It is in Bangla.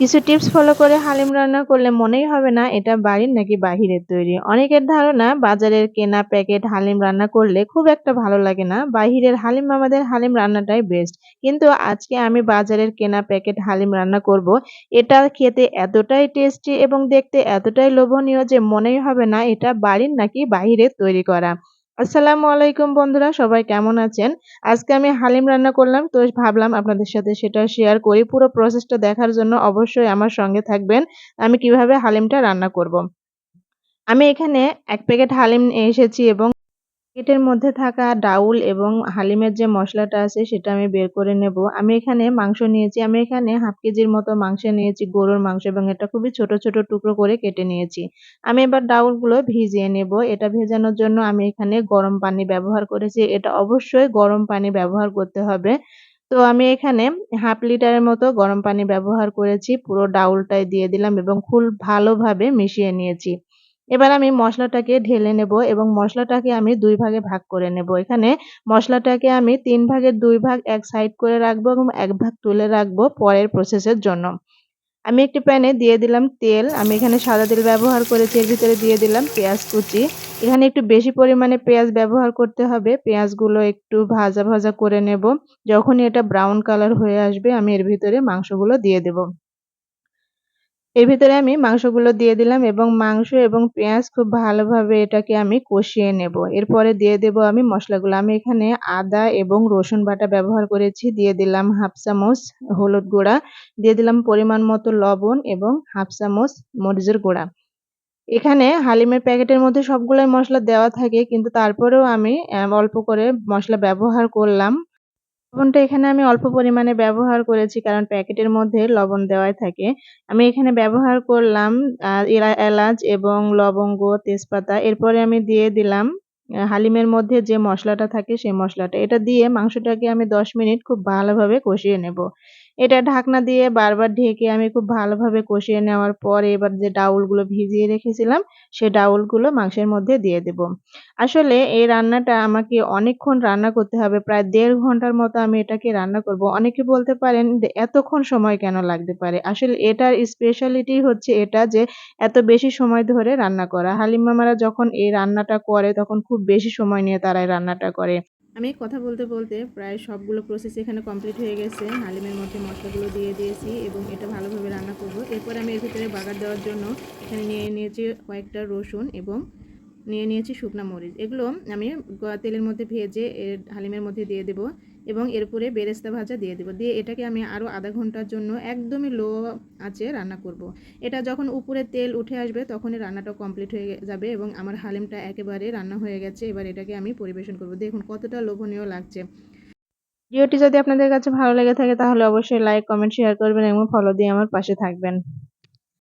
কিছু টিপস ফলো করে হালিম রান্না করলে মনেই হবে না এটা বাড়ির নাকি বাহিরের তৈরি। অনেকের ধারণা বাজারের কেনা প্যাকেট হালিম রান্না করলে খুব একটা ভালো লাগে না। বাহিরের হালিম আমাদের হালিম রান্নাটাই বেস্ট কিন্তু আজকে আমি বাজারের কেনা প্যাকেট হালিম রান্না করব। এটা খেতে এতটাই টেস্টি এবং দেখতে এতটাই লোভনীয় যে মনেই হবে না এটা বাড়ির নাকি বাহিরের তৈরি করা। আসসালামু আলাইকুম বন্ধুরা, সবাই কেমন আছেন? আজকে আমি হালিম রান্না করলাম, তো ভাবলাম আপনাদের সাথে সেটা শেয়ার করি। পুরো প্রসেসটা দেখার জন্য অবশ্যই আমার সঙ্গে থাকবেন। আমি কীভাবে হালিমটা রান্না করব। আমি এখানে এক প্যাকেট হালিম নিয়ে এসেছি এবং প্যাকেটের মধ্যে থাকা ডাউল এবং হালিমের যে মশলাটা আছে সেটা আমি বের করে নেব। আমি এখানে মাংস নিয়েছি। আমি এখানে হাফ কেজির মতো মাংস নিয়েছি, গরুর মাংস এবং এটা খুবই ছোট ছোট টুকরো করে কেটে নিয়েছি। আমি এবার ডাউলগুলো ভিজিয়ে নেব। এটা ভেজানোর জন্য আমি এখানে গরম পানি ব্যবহার করেছি। এটা অবশ্যই গরম পানি ব্যবহার করতে হবে। তো আমি এখানে হাফ লিটারের মতো গরম পানি ব্যবহার করেছি। পুরো ডাউলটাই দিয়ে দিলাম এবং খুব ভালোভাবে মিশিয়ে নিয়েছি। এবার আমি মশলাটাকে ঢেলে নেব এবং মশলাটাকে আমি দুই ভাগে ভাগ করে নেব। এখানে মশলাটাকে আমি তিন ভাগের দুই ভাগ এক সাইড করে রাখব এবং এক ভাগ তুলে রাখব পরের প্রসেসের জন্য। আমি একটি প্যানে দিয়ে দিলাম তেল। আমি এখানে সাদা তেল ব্যবহার করেছি, এর ভিতরে দিয়ে দিলাম পেঁয়াজ কুচি। এখানে একটু বেশি পরিমাণে পেঁয়াজ ব্যবহার করতে হবে। পেঁয়াজগুলো একটু ভাজা ভাজা করে নেব। যখনই এটা ব্রাউন কালার হয়ে আসবে, আমি এর ভিতরে মাংসগুলো দিয়ে দেব। এর ভিতরে আমি মাংসগুলো দিয়ে দিলাম এবং মাংস এবং পেঁয়াজ খুব ভালোভাবে এটাকে আমি কষিয়ে নেব। এরপরে দিয়ে দেব আমি মশলাগুলো। আমি এখানে আদা এবং রসুন বাটা ব্যবহার করেছি। দিয়ে দিলাম হাফ চামচ হলুদ গুঁড়া। দিয়ে দিলাম পরিমাণ মতো লবণ এবং হাফ চামচ মরিচের গুঁড়া। এখানে হালিমের প্যাকেটের মধ্যে সবগুলোই মশলা দেওয়া থাকে, কিন্তু তারপরেও আমি অল্প করে মশলা ব্যবহার করলাম। লবণটা এখানে আমি অল্প পরিমাণে ব্যবহার করেছি, কারণ প্যাকেটের মধ্যে লবণ দেওয়াই থাকে। আমি এখানে ব্যবহার করলাম এলাচ এবং লবঙ্গ, তেজপাতা। এরপরে আমি দিয়ে দিলাম হালিমের মধ্যে যে মশলাটা থাকে সেই মশলাটা। এটা দিয়ে মাংসটাকে আমি দশ মিনিট খুব ভালোভাবে কষিয়ে নেব। এটা ঢাকনা দিয়ে বারবার ঢেকে আমি খুব ভালোভাবে কষিয়ে নেওয়ার পর এবার যে ডাউলগুলো ভিজিয়ে রেখেছিলাম, সে ডাউলগুলো মাংসের মধ্যে দিয়ে দেব। আসলে এই রান্নাটা আমাকে অনেকক্ষণ রান্না করতে হবে, প্রায় দেড় ঘণ্টার মতো আমি এটাকে রান্না করব। অনেকে বলতে পারেন এতক্ষণ সময় কেন লাগতে পারে? আসলে এটার স্পেশালিটি হচ্ছে এটা যে এত বেশি সময় ধরে রান্না করা। হালিম মামারা যখন এই রান্নাটা করে, তখন খুব বেশি সময় নিয়ে তারা রান্নাটা করে। আমি কথা বলতে বলতে প্রায় সবগুলো প্রসেস এখানে কমপ্লিট হয়ে গেছে। হালিমের মধ্যে মশলাগুলো দিয়ে দিয়েছি এবং এটা ভালোভাবে রান্না করব। এরপর আমি এর ভিতরে বাগার দেওয়ার জন্য এখানে নিয়ে নিয়েছি কয়েকটা রসুন এবং নিয়ে নিয়েছি শুকনা মরিচ। এগুলো আমি তেলের মধ্যে ভেজে এর হালিমের মধ্যে দিয়ে দেবো। এবং এরপরে বেরেস্তা ভাজা দিয়ে দেবো। দিয়ে এটাকে আমি আরও আধা ঘণ্টার জন্য একদমই লো আছে রান্না করব। এটা যখন উপরে তেল উঠে আসবে তখনই রান্নাটা কমপ্লিট হয়ে যাবে এবং আমার হালিমটা একেবারে রান্না হয়ে গেছে। এবার এটাকে আমি পরিবেশন করব। দেখুন কতটা লোভনীয় লাগছে। ভিডিওটি যদি আপনাদের কাছে ভালো লেগে থাকে তাহলে অবশ্যই লাইক কমেন্ট শেয়ার করবেন এবং ফলো দিয়ে আমার পাশে থাকবেন।